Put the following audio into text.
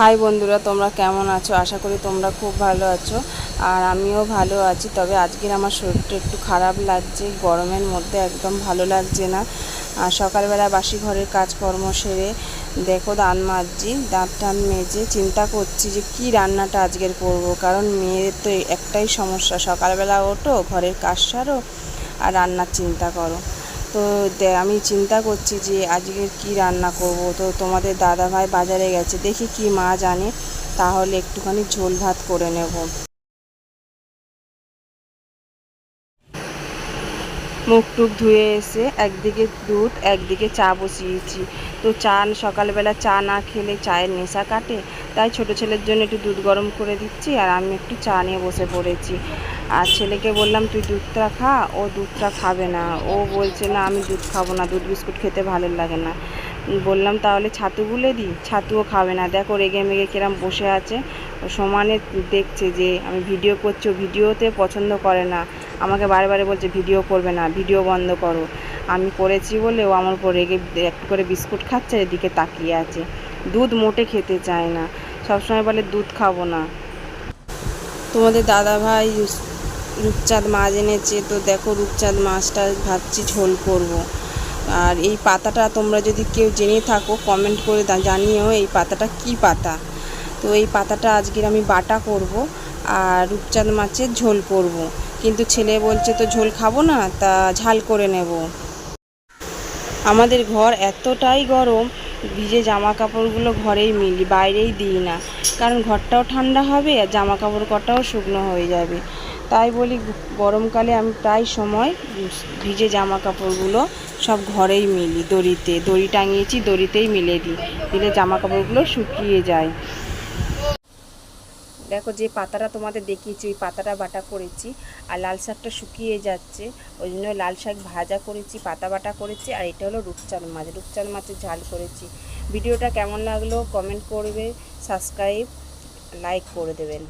High বন্ধুরা, তোমরা কেমন আছো? আশা করি তোমরা খুব ভালো আছো আর আমিও ভালো আছি। তবে আজকের আমার শরীরটা একটু খারাপ লাগছে, গরমের মধ্যে একদম ভালো লাগছে না। আর সকালবেলা বাসি ঘরের কাজকর্ম সেরে দেখো দাঁত মাজছি, দাঁত টান মেজে চিন্তা করছি যে কি রান্নাটা আজকের করব। কারণ মেয়ের তো একটাই সমস্যা, সকালবেলা ওঠো, ঘরের কাজ সারো আর রান্নার চিন্তা করো। তো আমি চিন্তা করছি যে আজকে কি রান্না করব। তো তোমাদের দাদা ভাই বাজারে গেছে, দেখি কি মাছ আনে তাহলে একটুখানি ঝোল ভাত করে নেব। মুখ টুক ধুয়ে এসে একদিকে দুধ, একদিকে চা বসিয়েছি। তো চা সকালবেলা চা না খেলে চায়ের নেশা কাটে? তাই ছোট ছেলের জন্য একটু দুধ গরম করে দিচ্ছি আর আমি একটু চা নিয়ে বসে পড়েছি। আর ছেলেকে বললাম, তুই দুধটা খা, ও দুধটা খাবে না। ও বলছে, না, আমি দুধ খাব না, দুধ বিস্কুট খেতে ভালো লাগে না। বললাম, তাহলে ছাতু গুলে দিই, ছাতুও খাবে না। দেখো রেগে মেগে কিরম বসে আছে। সমানে দেখছে যে আমি ভিডিও করছি ভিডিওতে পছন্দ করে না। আমাকে বারে বলছে, ভিডিও করবে না, ভিডিও বন্ধ করো। আমি করেছি বলে ও আমার উপর রেগে একটু করে বিস্কুট খাচ্ছে, এদিকে তাকিয়ে আছে। দুধ মোটে খেতে চায় না। সবসময় বলে, দুধ খাব না। তোমাদের দাদা ভাই রূপচাঁদ মাছ এনেছে, তো দেখো রূপচাঁদ মাছটা ভাবছি ঝোল করব। আর এই পাতাটা তোমরা যদি কেউ জেনে থাকো, কমেন্ট করে জানিও, এই পাতাটা কি পাতা? তো এই পাতাটা আজকের আমি বাটা করব আর রূপচাঁদ মাছের ঝোল করব। কিন্তু ছেলে বলছে, তো ঝোল খাব না, তা ঝাল করে নেব। আমাদের ঘর এতটাই গরম, ভিজে জামা কাপড়গুলো ঘরেই মিলি, বাইরেই দিই না। কারণ ঘরটাও ঠান্ডা হবে, আর জামা কাপড় কটাও শুকনো হয়ে যাবে। তাই বলি, গরমকালে আমি প্রায় সময় ভিজে জামা কাপড়গুলো সব ঘরেই মিলি, দড়িতে। দড়ি টাঙিয়েছি, দড়িতেই মিলে দিই। দিলে জামা কাপড়গুলো শুকিয়ে যায়। দেখো যে পাতাটা তোমাদের দেখিয়েছি, ওই পাতাটা বাটা করেছি আর লাল শাকটা শুকিয়ে যাচ্ছে, ওই জন্য লাল শাক ভাজা করেছি, পাতা বাটা করেছি আর এটা হলো রূপচাঁদ মাছ। রূপচাঁদ মাছের ঝাল করেছি। ভিডিওটা কেমন লাগল কমেন্ট করবে, সাবস্ক্রাইব, লাইক করে দেবেন।